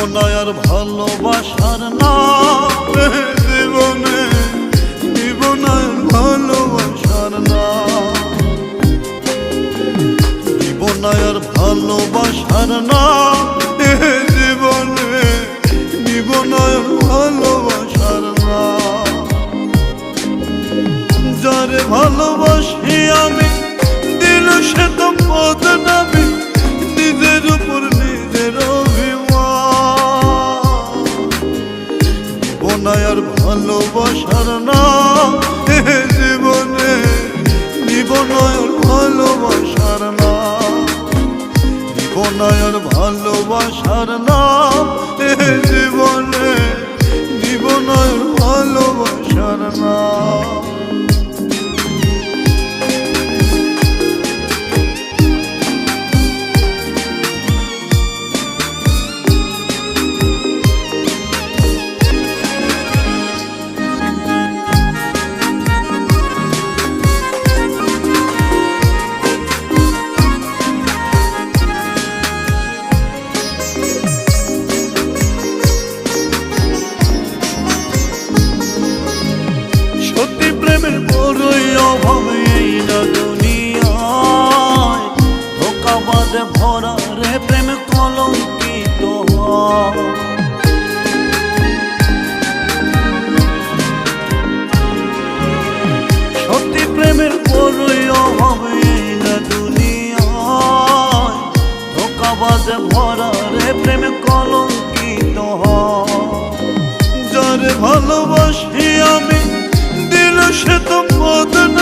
জীবনায়র ভালোবাসার না জীবনে জীবনায়র ভালোবাসার না জীবনায়র ভালোবাসার না না জীবনে জীবনায়ার ভালোবাসার না। জীবনায়ার ভালোবাসার না ভালোবাসি আমি দিল সে তো বদনামি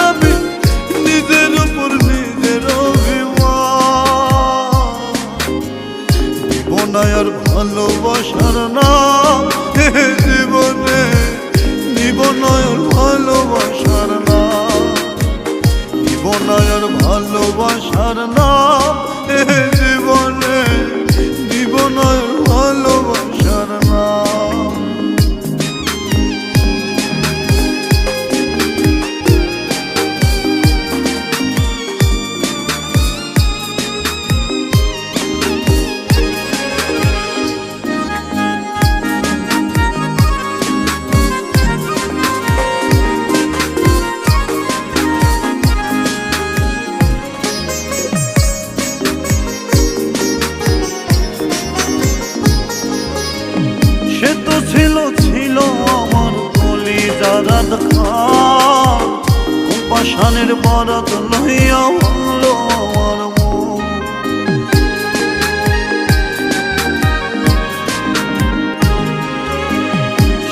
মন।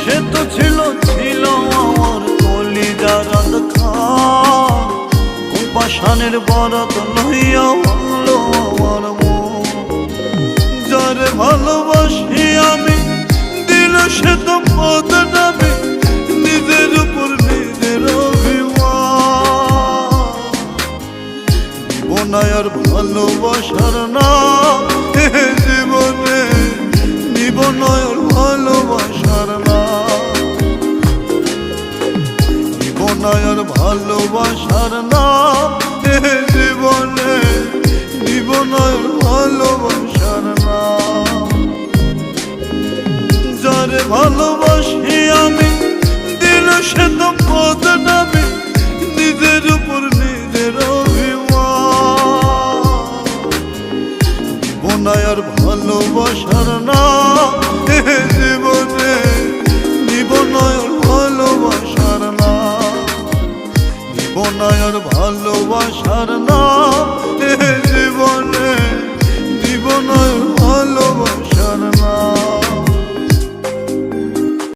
সে তো ছিল ছিল আমার কলি যারা পাশানের বরাত লইয়া হলো আমার মন। যারে ভালোবাসি আমি দিল সে তো জীবনায়ার ভালোবাসার না জীবনে জীবনায়ার ভালোবাসার না জীবনায়ার ভালোবাসার না জীবনে জীবনায়ার ভালোবাসার না যারে ভালোবাসি আমি, দিল সে তো বদনামি নিজের ভালোবাসার